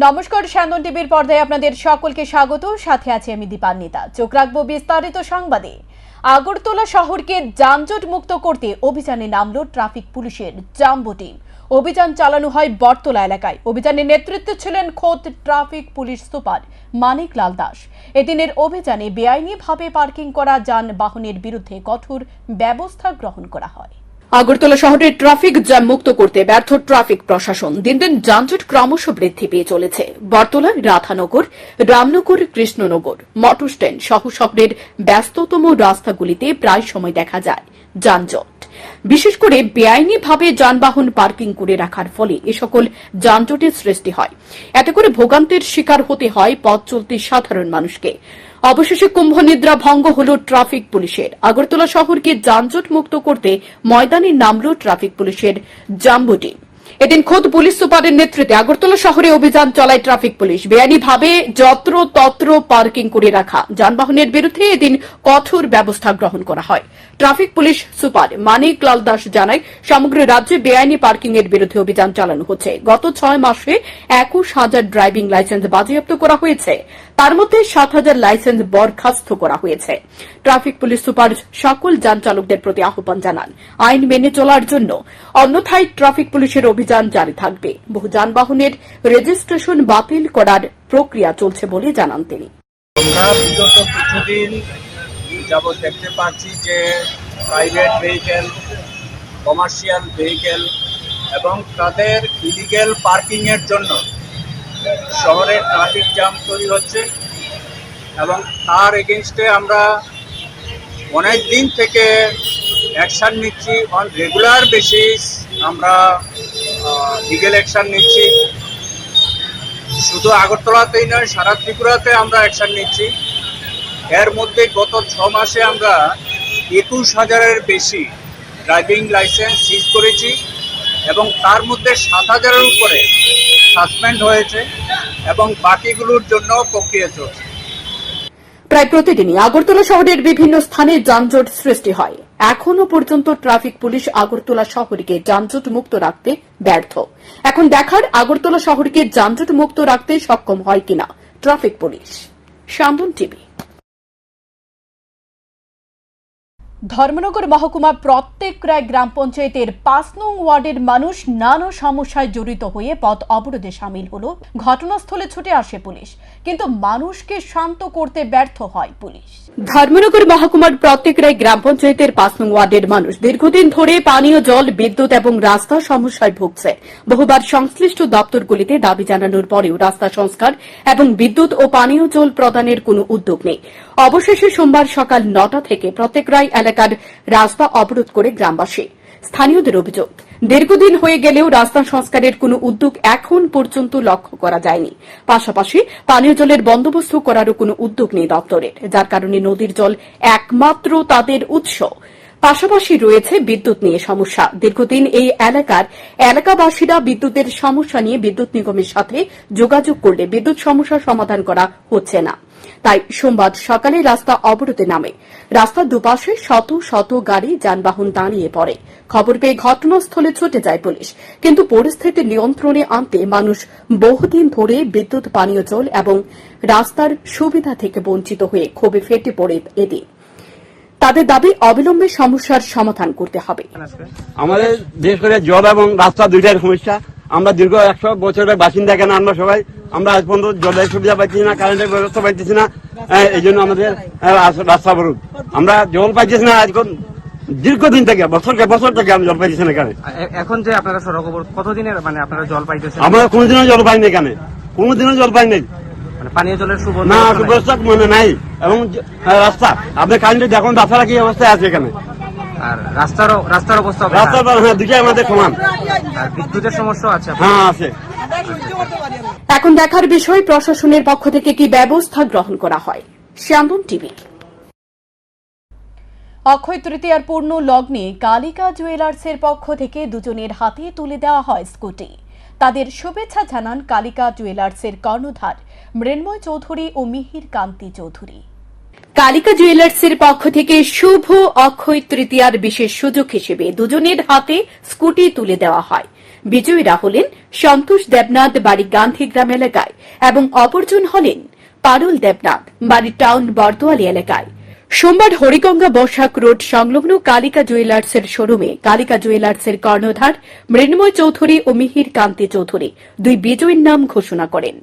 নমস্কার স্যান্দন টিভির পর্দায় আপনাদের সকলকে স্বাগত। সাথে আছে আমি দীপান্বিতা চোখ রাখব বিস্তারিত সংবাদে। আগরতলা শহরকে যানজট মুক্ত করতে অভিযানে নামল ট্রাফিক পুলিশের জাম্বো টিম। অভিযান চালানো হয় বটতলা এলাকায়। অভিযানের নেতৃত্বে ছিলেন খোদ traffic police super Manik Lal Das. এদিনের অভিযানে বেআইনিভাবে পার্কিং করা যানবাহনের বিরুদ্ধে কঠোর ব্যবস্থা গ্রহণ করা হয়। আগরতলা শহরের ট্রাফিক জ্যাম মুক্ত করতে ব্যর্থ ট্রাফিক প্রশাসন। দিন দিন যানজট ক্রমশ বৃদ্ধি পেয়ে চলেছে। বরতলা রাধানগর, রামনগর, কৃষ্ণনগর মোটর স্ট্যান্ড সহ শহরের ব্যস্ততম রাস্তাগুলিতে প্রায় সময় দেখা যায় যানজট। বিশেষ করে বেআইনিভাবে যানবাহন পার্কিং করে রাখার ফলে এ সকল যানজটের সৃষ্টি হয়। এতে করে ভোগান্তের শিকার হতে হয় পথ চলতে সাধারণ মানুষকে। অবশেষে কুম্ভ নিদ্রা ভঙ্গ হল ট্রাফিক পুলিশের। আগরতলা শহরকে যানজট মুক্ত করতে ময়দানে নামল ট্রাফিক পুলিশের জাম্বু টিম এদিন খোদ পুলিশ সুপারের নেতৃত্বে আগরতলা শহরে অভিযান চলায় ট্রাফিক পুলিশ। বেআইনিভাবে যত্র তত্র পার্কিং করে রাখা। যানবাহনের বিরুদ্ধে এদিন কঠোর ব্যবস্থা গ্রহণ করা হয়। Traffic police super Manik Lal Das জানায়, সমগ্র রাজ্যে বেআইনি পার্কিং এর বিরুদ্ধে অভিযান চালানো হচ্ছে। গত ছয় মাসে একুশ হাজার ড্রাইভিং লাইসেন্স বাজেয়াপ্ত করা হয়েছে। তার মধ্যে সাত হাজার লাইসেন্স বরখাস্ত করা হয়েছে। ট্রাফিক পুলিশ সুপার সকল যান চালকদের প্রতি আহ্বান জানান। আইন মেনে চলার জন্য অন্যথায় ট্রাফিক পুলিশের অভিযান জারি থাকবে। বহু যানবাহনের রেজিস্ট্রেশন বাতিল করার প্রক্রিয়া চলছে বলে জানান তিনি। আমরা বিগত কিছুদিন যাবৎ দেখতে পাচ্ছি যে প্রাইভেট ভেহিকেল কমার্শিয়াল ভেহিকেল এবং তাদের ইলিগেল পার্কিংয়ের জন্য শহরে ট্রাফিক জ্যাম তৈরি হচ্ছে এবং তার এগেনস্টে আমরা অনেক দিন থেকে অ্যাকশান নিচ্ছি অন রেগুলার বেসিস আমরা লিগেল অ্যাকশান নিচ্ছি। শুধু আগরতলাতেই নয়, সারা ত্রিপুরাতে আমরা অ্যাকশন নিচ্ছি। এর মধ্যে গত ছ মাসে আমরা একুশ হাজারের বেশি ড্রাইভিং লাইসেন্স সিজ করেছি এবং তার মধ্যে সাত হাজারের উপরে সাসপেন্ড হয়েছে এবং বাকিগুলোর জন্য প্রক্রিয়া চলছে। প্রায় প্রতিদিনই আগরতলা শহরের বিভিন্ন স্থানে যানজট সৃষ্টি হয়। এখনও পর্যন্ত ট্রাফিক পুলিশ আগরতলা শহরকে যানজট মুক্ত রাখতে ব্যর্থ। এখন দেখার আগরতলা শহরকে যানজট মুক্ত রাখতে সক্ষম হয় কিনা ট্রাফিক পুলিশ। টিভি। ধর্মনগর মহকুমা প্রত্যেক রায় গ্রাম পঞ্চায়েতের পাঁচ নং ওয়ার্ডের মানুষ নানা সমস্যায় জড়িত হয়ে পথ অবরোধে সামিল হল। ঘটনাস্থলে ছুটে আসে পুলিশ, কিন্তু মানুষকে শান্ত করতে ব্যর্থ হয় পুলিশ। ধর্মনগর মহকুমার প্রত্যেক রায় গ্রাম পঞ্চায়েতের পাঁচ নং ওয়ার্ডের মানুষ দীর্ঘদিন ধরে পানীয় জল, বিদ্যুৎ এবং রাস্তা সমস্যায় ভুগছে। বহুবার সংশ্লিষ্ট দপ্তরগুলিতে দাবি জানানোর পরেও রাস্তা সংস্কার এবং বিদ্যুৎ ও পানীয় জল প্রদানের কোনো উদ্যোগ নেই। অবশেষে সোমবার সকাল নটা থেকে প্রত্যেক রায় এলাকার রাস্তা অবরোধ করে গ্রামবাসী। স্থানীয়দের অভিযোগ, দীর্ঘদিন হয়ে গেলেও রাস্তা সংস্কারের কোন উদ্যোগ এখন পর্যন্ত লক্ষ্য করা যায়নি। পাশাপাশি পানীয় জলের বন্দোবস্ত করারও কোনো উদ্যোগ নেই দপ্তরের, যার কারণে নদীর জল একমাত্র তাদের উৎস। পাশাপাশি রয়েছে বিদ্যুৎ নিয়ে সমস্যা। দীর্ঘদিন এই এলাকার এলাকাবাসীরা বিদ্যুতের সমস্যা নিয়ে বিদ্যুৎ নিগমের সাথে যোগাযোগ করলে বিদ্যুৎ সমস্যার সমাধান করা হচ্ছে না। তাই সোমবার সকালে রাস্তা অবরোধে নামে। রাস্তার দুপাশে শত শত গাড়ি যানবাহন দাঁড়িয়ে পড়ে। খবর পেয়ে ঘটনাস্থলে ছুটে যায় পুলিশ। কিন্তু পরিস্থিতি নিয়ন্ত্রণে আনতে মানুষ বহুদিন ধরে বিদ্যুৎ, পানীয় জল এবং রাস্তার সুবিধা থেকে বঞ্চিত হয়ে ক্ষোভে ফেটে পড়ে এদিন। তাদের দাবি অবিলম্বে সমস্যার সমাধান করতে হবে। আমাদের বিশেষ করে জল এবং রাস্তা দুইটার সমস্যা। আমরা দীর্ঘ একশো বছরের বাসিন্দা কেন আমরা সবাই? আমরা আজ পর্যন্ত জলের সুবিধা পাইছি না কারেন্টের ব্যবস্থা পাইতেছি না। হ্যাঁ, এই জন্য আমাদের হ্যাঁ, রাস্তা অবরোধ আমরা জল পাইতেছি না আজকাল দীর্ঘদিন থেকে বছর কে বছর থেকে আমি জল পাইতেছি না এখানে। এখন যে আপনারা সড়ক অবরোধ কতদিনের মানে আপনারা জল পাইতেছেন? আমরা কোনোদিনও জল পাইনি এখানে। কোনোদিনও জল পাইনি। মানে পানীয় জলের না সুব্যবস্থা মানে নাই। এবং হ্যাঁ, রাস্তা। আপনি দেখুন রাস্তাটা কি অবস্থায় আছে এখানে? আর রাস্তার রাস্তার অবস্থা রাস্তা হ্যাঁ দুটাই আমাদের সমান। আর বিদ্যুতের সমস্যা আছে হ্যাঁ আছে। এখন দেখার বিষয় প্রশাসনের পক্ষ থেকে কি ব্যবস্থা গ্রহণ করা হয়? Salmon TV. অক্ষয় তৃতীয়ার পূর্ণ লগ্নে কালিকা জুয়েলার্সের পক্ষ থেকে দুজনের হাতে তুলে দেওয়া হয় স্কুটি। তাদের শুভেচ্ছা জানান কালিকা জুয়েলার্সের কর্ণধার মৃন্ময় চৌধুরী ও মিহির কান্তি চৌধুরী। কালিকা জুয়েলার্সের পক্ষ থেকে শুভ অক্ষয় তৃতীয়ার বিশেষ সুযোগ হিসেবে দুজনের হাতে স্কুটি তুলে দেওয়া হয়। বিজয়ীরা হলেন সন্তোষ দেবনাথ বাড়ি গান্ধীগ্রাম এলাকায় এবং অপরজন হলেন পারুল দেবনাথ বাড়ি টাউন বর্দোয়ালি এলাকায়। সোমবার হরিগঙ্গা বসাক রোড সংলগ্ন কালিকা জুয়েলার্সের শোরুমে কালিকা জুয়েলার্সের কর্ণধার মৃন্ময় চৌধুরী ও মিহির কান্তি চৌধুরী দুই বিজয়ীর নাম ঘোষণা করেন।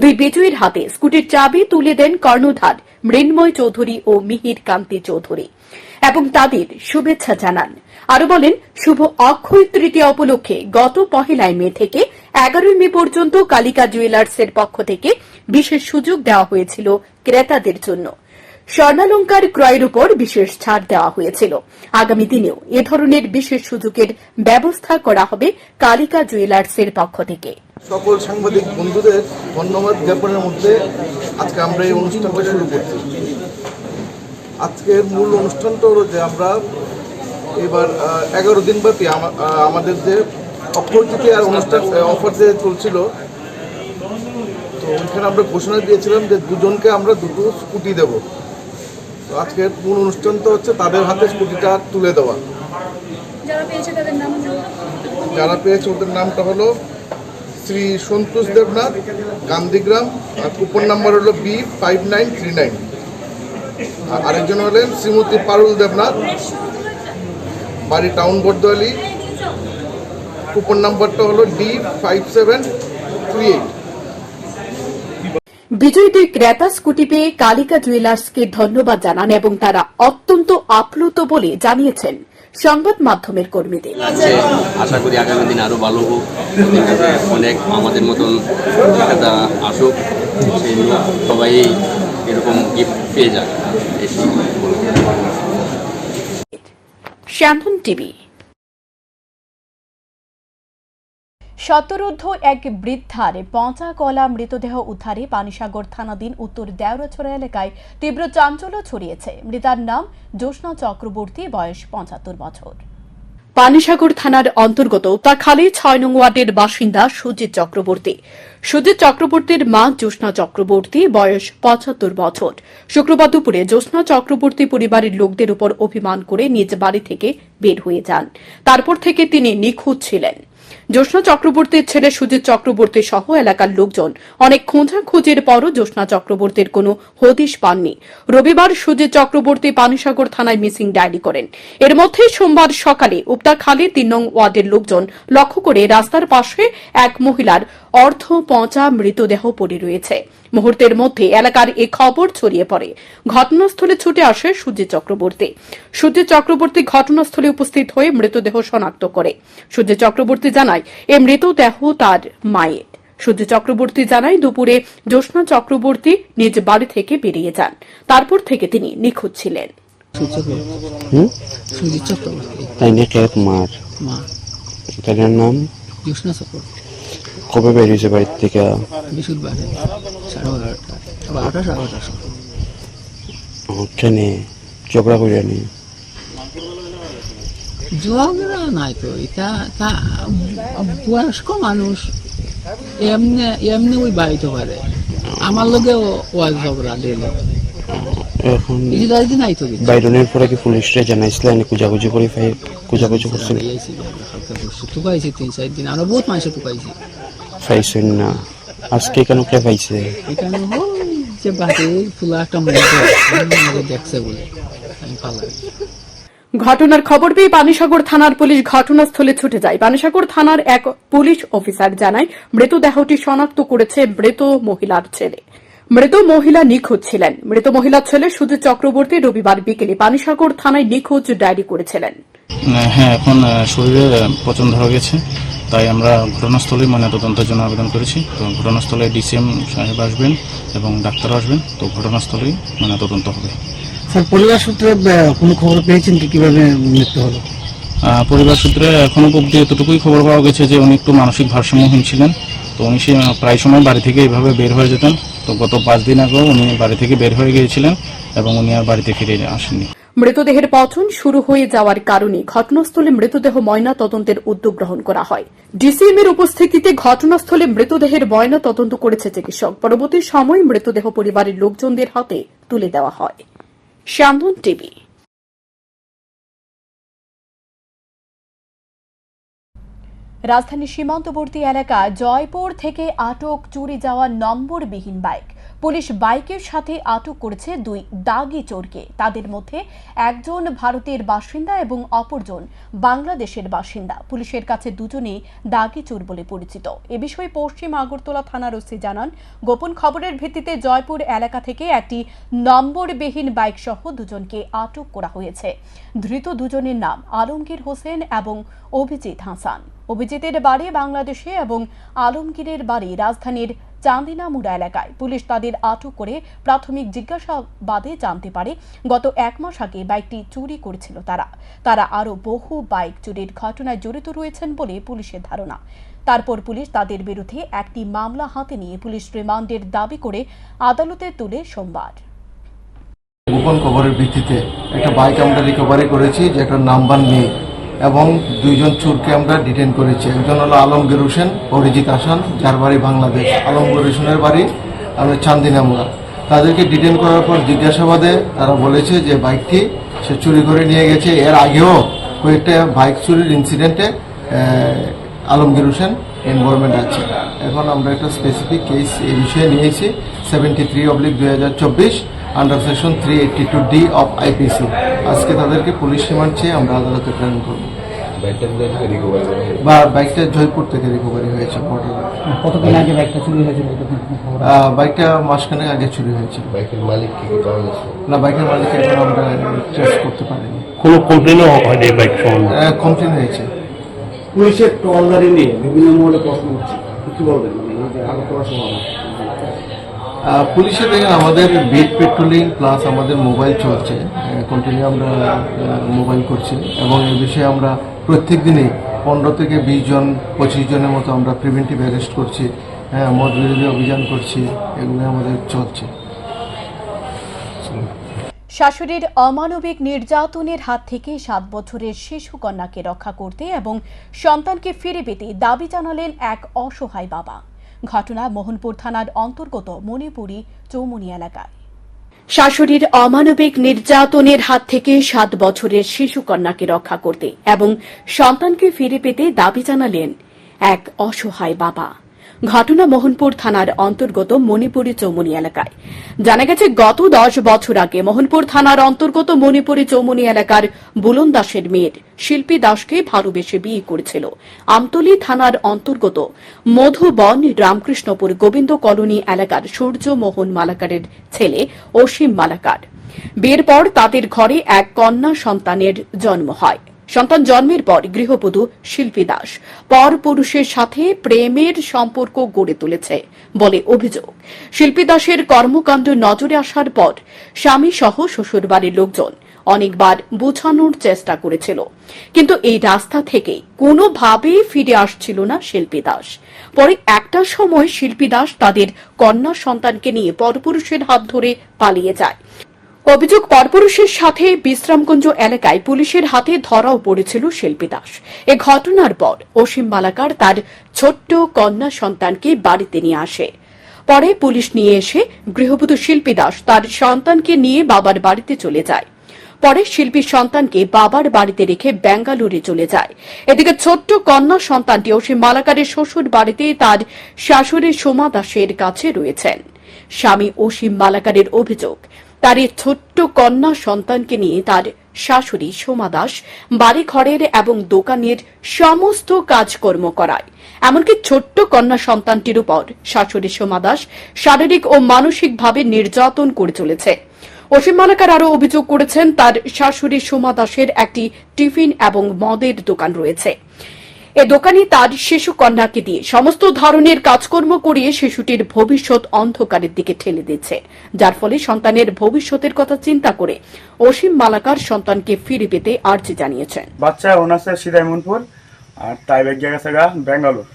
দুই বিজয়ীর হাতে স্কুটির চাবি তুলে দেন কর্ণধার মৃন্ময় চৌধুরী ও মিহির কান্তি চৌধুরী এবং তাদের শুভেচ্ছা জানান। আরও বলেন, শুভ অক্ষয় তৃতীয়া উপলক্ষে গত পহেলাই মে থেকে এগারোই মে পর্যন্ত কালিকা জুয়েলার্সের পক্ষ থেকে বিশেষ সুযোগ দেওয়া হয়েছিল ক্রেতাদের জন্য। স্বর্ণালঙ্কার ক্রয়ের উপর বিশেষ ছাড় দেওয়া হয়েছিল। আগামী দিনেও এ ধরনের বিশেষ সুযোগের ব্যবস্থা করা হবে কালিকা জুয়েলার্সের পক্ষ থেকে। সকল সাংবাদিক বন্ধুদের ধন্যবাদ জ্ঞাপনের মধ্যে আজকে আমরা এই অনুষ্ঠানটা শুরু করছি। আজকের মূল অনুষ্ঠানটা হলো যে আমরা এবার এগারো দিন ব্যাপী আমা- আমাদের যে অক্ষর তৃতীয়ার অনুষ্ঠান অফার যে চলছিল, তো ওইখানে আমরা ঘোষণা দিয়েছিলাম যে দুজনকে আমরা দুটো স্কুটি দেব। তো আজকের মূল তো হচ্ছে তাদের হাতে স্কুটিটা তুলে দেওয়া। যারা পেয়েছে যারা পেয়েছে ওদের নামটা হলো শ্রী সন্তোষ দেবনাথ গান্ধীগ্রাম আর কুপন নাম্বার হলো B five nine three nine আর আরেকজন হলেন শ্রীমতী পারুল দেবনাথ। বাড়ি টাউন বর্দোয়ালি। কুপন নাম্বারটা হলো D five seven three eight বিজয়ীদের ক্রেতা স্কুটি পেয়ে কালিকা জুয়েলার্সকে ধন্যবাদ জানান এবং তারা অত্যন্ত আপ্লুত বলে জানিয়েছেন সংবাদ মাধ্যমের কর্মীদের। আশা করি আগামী দিন আরও ভালো হোক। অনেক আমাদের মতন ক্রেতা আসুক সবাই এরকম গিফট পেয়ে যাক। শ্যামধন টিভি। শতরুদ্ধ এক বৃদ্ধার পচা কলা মৃতদেহ উদ্ধারে পানিসাগর থানাধীন উত্তর দেওরাছড়া এলাকায় তীব্র চাঞ্চল্য ছড়িয়েছে। মৃতার নাম জ্যোৎস্না চক্রবর্তী, বয়স পঁচাত্তর বছর। পানিসাগর থানার অন্তর্গত উত্তরখালী ছয় নং ওয়ার্ডের বাসিন্দা সুজিত চক্রবর্তী। সুজিত চক্রবর্তীর মা জ্যোৎস্না চক্রবর্তী, বয়স পঁচাত্তর বছর। শুক্রবার দুপুরে জ্যোৎস্না চক্রবর্তী পরিবারের লোকদের উপর অভিমান করে নিজ বাড়ি থেকে বের হয়ে যান। তারপর থেকে তিনি নিখোঁজ ছিলেন। জ্যোৎস্না চক্রবর্তীর ছেলে সুজিত চক্রবর্তী সহ এলাকার লোকজন। অনেক খোঁজাখুঁজির পরও জ্যোৎস্না চক্রবর্তীর কোনো হদিশ পাননি। রবিবার সুজিত চক্রবর্তী পানিসাগর থানায় মিসিং ডায়েরি করেন। এর মধ্যে সোমবার সকালে উপতাখালী তিন নং ওয়ার্ডের লোকজন লক্ষ্য করে রাস্তার পাশে এক মহিলার অর্ধ পচা মৃতদেহ পড়ে রয়েছে। মুহূর্তের মধ্যে এলাকার এ খবর ছড়িয়ে পড়ে। ঘটনাস্থলে ছুটে আসে সূর্য চক্রবর্তী। সূর্য চক্রবর্তী ঘটনাস্থলে উপস্থিত হয়ে মৃতদেহ শনাক্ত করে। সূর্য চক্রবর্তী জানায় এ মৃতদেহ তার মায়ের। সূর্য চক্রবর্তী জানায় দুপুরে জ্যোৎস্না চক্রবর্তী নিজ বাড়ি থেকে বেরিয়ে যান। তারপর থেকে তিনি নিখোঁজ ছিলেন। তাই না কে তোমার মা। তার নাম? জ্যোৎস্না চক্রবর্তী। কবে বেরিয়েছে বাড়ির থেকে? বৃহস্পতিবার। সাড়ে বারোটা বারোটা সাড়ে বারোটার সময়। ট্রেনে ঝগড়া করে নি ঝগড়া নাই তো এটা তা বয়স্ক মানুষ এমনি এমনি ওই বাড়িতে পারে আমার লগে ওয়াজ ঝগড়া দিলে। এখন বাইরনের পরে কি পুলিশরে জানাইছিল? এনে কুজাকুজি করে ফাই কুজাকুজি করছিল তিন চার দিন। আমরা বহুত মানুষ টুকাইছি পাইছেন না। আজকে কেন কে পাইছে এখানে ওই যে বাড়ির ফুলা একটা মধ্যে দেখছে বলে। আমি পালাই ঘটনার খবর পেয়ে পানিসাগর থানার পুলিশ ঘটনাস্থলে ছুটে যায়। পানিসাগর থানার এক পুলিশ অফিসার জানায় মৃতদেহটি শনাক্ত করেছে মৃত মহিলার ছেলে। মৃত মহিলা নিখোঁজ ছিলেন। মৃত মহিলার ছেলে সুজিত চক্রবর্তী রবিবার বিকেলে পানিসাগর থানায় নিখোঁজ ডায়েরি করেছিলেন। হ্যাঁ এখন শরীরে পচন ধরা গেছে। তাই আমরা ঘটনাস্থলে মানে তদন্তের জন্য আবেদন করেছি। তো ঘটনাস্থলে ডিসিএম সাহেব আসবেন এবং ডাক্তার আসবেন। তো ঘটনাস্থলেই মানে তদন্ত হবে। স্যার পরিবার সূত্রে কোনো খবর পেয়েছেন কি কীভাবে মৃত্যু হলো? পরিবার সূত্রে এখনও অব্দি এতটুকুই খবর পাওয়া গেছে যে উনি একটু মানসিক ভারসাম্যহীন ছিলেন। তো উনি প্রায় সময় বাড়ি থেকে এইভাবে বের হয়ে যেতেন। তো গত পাঁচ দিন আগেও উনি বাড়ি থেকে বের হয়ে গিয়েছিলেন এবং উনি আর বাড়িতে ফিরে আসেননি। মৃতদেহের পচন শুরু হয়ে যাওয়ার কারণে ঘটনাস্থলে মৃতদেহ ময়না তদন্তের উদ্যোগ গ্রহণ করা হয়। ডিসিএম এর উপস্থিতিতে ঘটনাস্থলে মৃতদেহের ময়না তদন্ত করেছে চিকিৎসক। পরবর্তী সময় মৃতদেহ পরিবারের লোকজনদের হাতে তুলে দেওয়া হয়। শ্যামধন টিভি রাজধানীর সীমান্তবর্তী এলাকা জয়পুর থেকে আটক চুরি যাওয়া নম্বরবিহীন বাইক। পুলিশ বাইকের সাথে আটক করেছে দুই দাগি চোরকে। তাদের মধ্যে একজন ভারতের বাসিন্দা এবং অপরজন বাংলাদেশের বাসিন্দা। পুলিশের কাছে দুজনেই দাগি চোর বলে পরিচিত। এ বিষয়ে পশ্চিম আগরতলা থানার ওসি জানান, গোপন খবরের ভিত্তিতে জয়পুর এলাকা থেকে একটি নম্বরবিহীন বাইক সহ দুজনকে আটক করা হয়েছে। ধৃত দুজনের নাম আলমগীর হোসেন এবং অভিজিৎ হাসান। অভিজিতের বাড়ি বাংলাদেশে এবং আলমগীরের বাড়ি রাজধানীর চান্দিনামুড়া এলাকায়। পুলিশ তাদের আটক করে প্রাথমিক জিজ্ঞাসাবাদে জানতে পারে, গত এক মাস আগে বাইকটি চুরি করেছিল তারা। তারা আরও বহু বাইক চুরির ঘটনায় জড়িত রয়েছেন বলে পুলিশের ধারণা। তারপর পুলিশ তাদের বিরুদ্ধে একটি মামলা হাতে নিয়ে পুলিশ রিমান্ডের দাবি করে আদালতে তুলে সোমবার। গোপন খবরের ভিত্তিতে একটা বাইক আমরা রিকভারি করেছি, যে একটা নাম্বার নেই এবং দুইজন চোরকে আমরা ডিটেন করেছি। একজন হলো আলমগীর হোসেন, অরিজিৎ আসান যার বাড়ি বাংলাদেশ। আলমগীর হোসেনের বাড়ি আমরা চান্দিনামুড়া। তাদেরকে ডিটেন করার পর জিজ্ঞাসাবাদে তারা বলেছে যে বাইকটি সে চুরি করে নিয়ে গেছে। এর আগেও কয়েকটা বাইক চুরির ইনসিডেন্টে আলমগীর হোসেন ইনভলভমেন্ট আছে। এখন আমরা একটা স্পেসিফিক কেস এই বিষয়ে নিয়েছি। সেভেন্টি থ্রি অবলিক দুই হাজার চব্বিশ। Under section three eighty two D of IPC আজকে তাদেরকে পুলিশ রিমান্ড চেয়ে আমরা আদালতে প্রেরণ করব। বা বাইকটা জয়পুর থেকে রিকভারি হয়েছে বর্ডারে। কতদিন আগে বাইকটা চুরি হয়েছিল আহ, বাইকটা মাসখানেক আগে চুরি হয়েছে। বাইকের মালিক কি না বাইকের মালিক এখন আমরা ট্রেস করতে পারিনি। কোনো কমপ্লেনও হয়নি বাইক সম্বন্ধে? কমপ্লেন হয়েছে। পুলিশের টলদারি নিয়ে বিভিন্ন মহলে প্রশ্ন উঠছে। কি বলবেন? মানে আলোচনা সমাধান আহ, পুলিশের দেখেন আমাদের বিট পেট্রোলিং প্লাস আমাদের মোবাইল চলছে। কন্টিনিউ আমরা মোবাইল করছি। এবং এই বিষয়ে আমরা প্রত্যেক দিনই পনেরো থেকে বিশ জন পঁচিশ জনের মতো আমরা প্রিভেন্টিভ অ্যারেস্ট করছি। হ্যাঁ মদ বিরোধী অভিযান করছি। এগুলো আমাদের চলছে। শাশুড়ির অমানবিক নির্যাতনের হাত থেকে সাত বছরের শিশু কন্যাকে রক্ষা করতে এবং সন্তানকে ফিরে পেতে দাবি জানালেন এক অসহায় বাবা। ঘটনা মোহনপুর থানার অন্তর্গত মণিপুরী চৌমুনি এলাকায়। শাশুড়ির অমানবিক নির্যাতনের হাত থেকে সাত বছরের শিশুকন্যাকে রক্ষা করতে এবং সন্তানকে ফিরে পেতে দাবি জানালেন এক অসহায় বাবা। ঘটনা মোহনপুর থানার অন্তর্গত মণিপুরি চৌমুনি এলাকায়। জানা গেছে, গত দশ বছর আগে মোহনপুর থানার অন্তর্গত মণিপুরি চৌমুনি এলাকার বুলন দাসের মেয়ের শিল্পী দাসকে ভালোবেসে বিয়ে করেছিল। আমতলী থানার অন্তর্গত মধুবন রামকৃষ্ণপুর গোবিন্দ কলোনি এলাকার সূর্য মোহন মালাকারের ছেলে অসীম মালাকার। বিয়ের পর তাদের ঘরে এক কন্যা সন্তানের জন্ম হয়। সন্তান জন্মের পর গৃহবধূ শিল্পী দাস। পর পুরুষের সাথে প্রেমের সম্পর্ক গড়ে তুলেছে বলে অভিযোগ। শিল্পী দাসের কর্মকাণ্ড নজরে আসার পর স্বামী সহ শ্বশুরবাড়ির লোকজন অনেকবার বোঝানোর চেষ্টা করেছিল। কিন্তু এই রাস্তা থেকে কোনোভাবেই ফিরে আসছিল না শিল্পী দাস। পরে একটা সময় শিল্পী দাস তাদের কন্যা সন্তানকে নিয়ে পরপুরুষের হাত ধরে পালিয়ে যায়। অভিযোগ পরপুরুষের সাথে বিশ্রামগঞ্জ এলাকায় পুলিশের হাতে ধরাও পড়েছিল শিল্পী দাস। এ ঘটনার পর অসীম মালাকার তার ছোট্ট কন্যা সন্তানকে বাড়িতে নিয়ে আসে। পরে পুলিশ নিয়ে এসে গৃহবধূ শিল্পী দাস তার সন্তানকে নিয়ে বাবার বাড়িতে চলে যায়। পরে শিল্পীর সন্তানকে বাবার বাড়িতে রেখে বেঙ্গালুরে চলে যায়। এদিকে ছোট্ট কন্যা সন্তানটি অসীম মালাকারের শ্বশুর বাড়িতে তার শাশুড়ি সোমা দাসের কাছে রয়েছেন। স্বামী অসীম মালাকারের অভিযোগ তার এই ছোট্ট কন্যা সন্তানকে নিয়ে তার শাশুড়ি সোমা দাস বাড়ি ঘরের এবং দোকানের সমস্ত কাজকর্ম করায়। এমনকি ছোট্ট কন্যা সন্তানটির উপর শাশুড়ি সোমা দাস শারীরিক ও মানসিকভাবে নির্যাতন করে চলেছে। অসীম মালাকার আরও অভিযোগ করেছেন, তার শাশুড়ি সোমা দাসের একটি টিফিন এবং মদের দোকান রয়েছে। এ দোকানে তার শিশু কন্যাকে দিয়ে সমস্ত ধরনের কাজকর্ম করিয়ে শিশুটির ভবিষ্যৎ অন্ধকারের দিকে ঠেলে দিচ্ছে যার ফলে সন্তানের ভবিষ্যতের কথা চিন্তা করে অসীম মালাকার সন্তানকে ফিরে পেতে আর্জি জানিয়েছেন। বাচ্চা ওনার সিদাইমনপুর আর তাই গিয়ে গেছে ব্যাঙ্গালোর।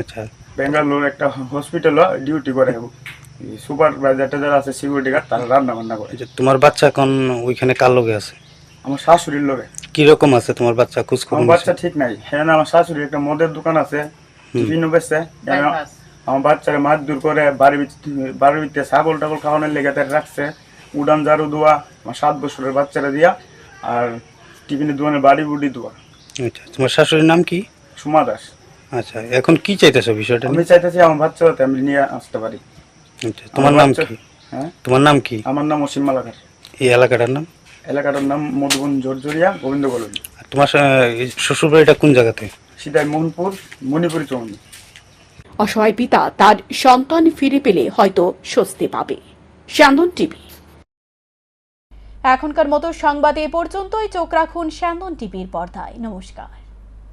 আচ্ছা। ব্যাঙ্গালোর একটা হসপিটাল ডিউটি করে। সুপারভাইজারটা যারা আছে সিকিউরিটি গার্ড তারা রান্না বান্না করে তোমার বাচ্চা এখন ওইখানে কার লোকে আছে? আমার শাশুড়ির লোকে কীরকম আছে তোমার বাচ্চা? খোঁজ খবর আমার বাচ্চা ঠিক নাই। হ্যাঁ আমার শাশুড়ির একটা মদের দোকান আছে। টিফিনও বেচছে। আমার বাচ্চাকে মাছ দূর করে ভিত- বাড়ির ভিতরে ছাগল টাগল খাওয়ানোর লেগে তার রাখছে। উডান ঝাড়ু দোয়া আমার সাত বছরের বাচ্চারা দিয়া। আর টিফিনের দোকানে বাড়ি বুড়ি দোয়া। আচ্ছা তোমার শাশুড়ির নাম কি? সুমা দাস। আচ্ছা এখন কি চাইতেছো বিষয়টা আমি চাইতেছি আমার বাচ্চা যাতে আমি নিয়ে আসতে পারি। আচ্ছা, তোমার নাম কি? হ্যাঁ? তোমার নাম কি? আমার নাম অসীম মালাকার। এই এলাকাটার নাম? এলাকাটার নাম মধুবন জর্জরিয়া গোবিন্দ কলোনি। তোমার শ্বশুর বাড়িটা কোন জায়গাতে? সিদাই মোহনপুর মণিপুরি চৌমনি অসহায় পিতা তার সন্তান ফিরে পেলে হয়তো স্বস্তি পাবে। শ্যান্দন টিভি। এখনকার মতো সংবাদ এ পর্যন্তই। চোখ রাখুন শ্যান্দন টিভির পর্দায়। নমস্কার।